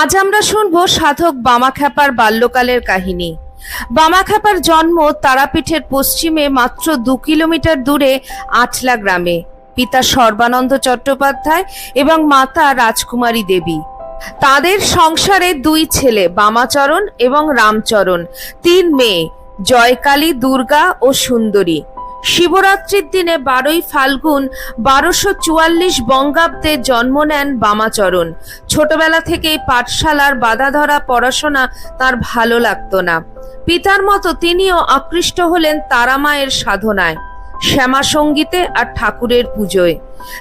আজ আমরা শুনব সাধক বামাখ্যাপার বাল্যকালের কাহিনী। বামাখ্যাপার জন্ম তারাপীঠের পশ্চিমে মাত্র দু কিলোমিটার দূরে আটলা গ্রামে। পিতা সর্বানন্দ চট্টোপাধ্যায় এবং মাতা রাজকুমারী দেবী। তাদের সংসারে দুই ছেলে, বামাচরণ এবং রামচরণ। তিন মেয়ে, জয়কালী, দুর্গা ও সুন্দরী। শিবরাত্রির দিনে বারোই ফাল্গুন বারোশো চুয়াল্লিশ বঙ্গাব্দে জন্ম নেন বামাচরণ। ছোটবেলা থেকেই পাঠশালার বাধা ধরা পড়াশোনা তার ভালো লাগতো না। পিতার মতো তিনিও আকৃষ্ট হলেন তারামায়ের সাধনায়, শ্যামা সঙ্গীতে আর ঠাকুরের পুজোয়।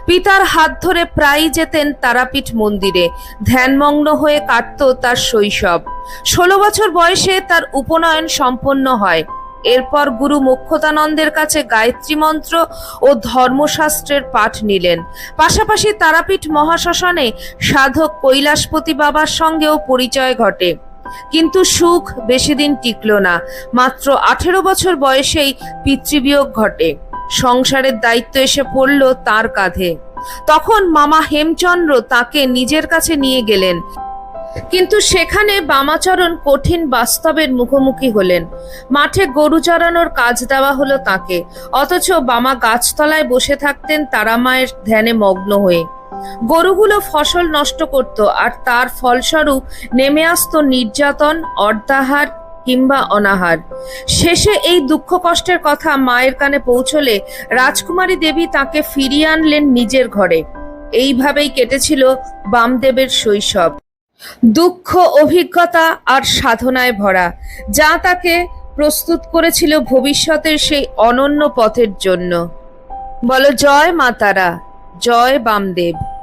পিতার হাত ধরে প্রায়ই যেতেন তারাপীঠ মন্দিরে, ধ্যানমগ্ন হয়ে কাটত তার শৈশব। ষোলো বছর বয়সে তার উপনয়ন সম্পন্ন হয়। এরপর গুরু মুখ্যতানন্দের কাছে গায়ত্রী মন্ত্র ও ধর্মশাস্ত্রের পাঠ নিলেন। পাশাপাশি তারাপীঠ মহাশ্মশানে সাধক কৈলাসপতি বাবার সঙ্গেও পরিচয় ঘটে। কিন্তু সুখ বেশি দিন টিকল না। মাত্র আঠেরো বছর বয়সেই পিতৃবিয়োগ ঘটে। সংসারের দায়িত্ব এসে পড়ল তার কাঁধে। তখন মামা হেমচন্দ্র তাকে নিজের কাছে নিয়ে গেলেন। কিন্তু সেখানে বামাচরণ কঠিন বাস্তবের মুখোমুখি হলেন। মাঠে গরু চড়ানোর কাজ দেওয়া হলো তাকে, অথচ বামা গাছতলায় বসে থাকতেন তারা মায়ের ধ্যানে মগ্ন হয়ে। গরুগুলো ফসল নষ্ট করত আর তার ফলস্বরূপ নেমে আসতো নির্যাতন, অর্ধাহার কিংবা অনাহার। শেষে এই দুঃখ কষ্টের কথা মায়ের কানে পৌঁছলে রাজকুমারী দেবী তাকে ফিরিয়ে আনলেন নিজের ঘরে। এইভাবেই কেটেছিল বামদেবের শৈশব। দুঃখ, অভিজ্ঞতা আর সাধনায় ভরা, যা তাকে প্রস্তুত করেছিল ভবিষ্যতের সেই অনন্য পথের জন্য। বলো, জয় মাতারা জয় বামদেব।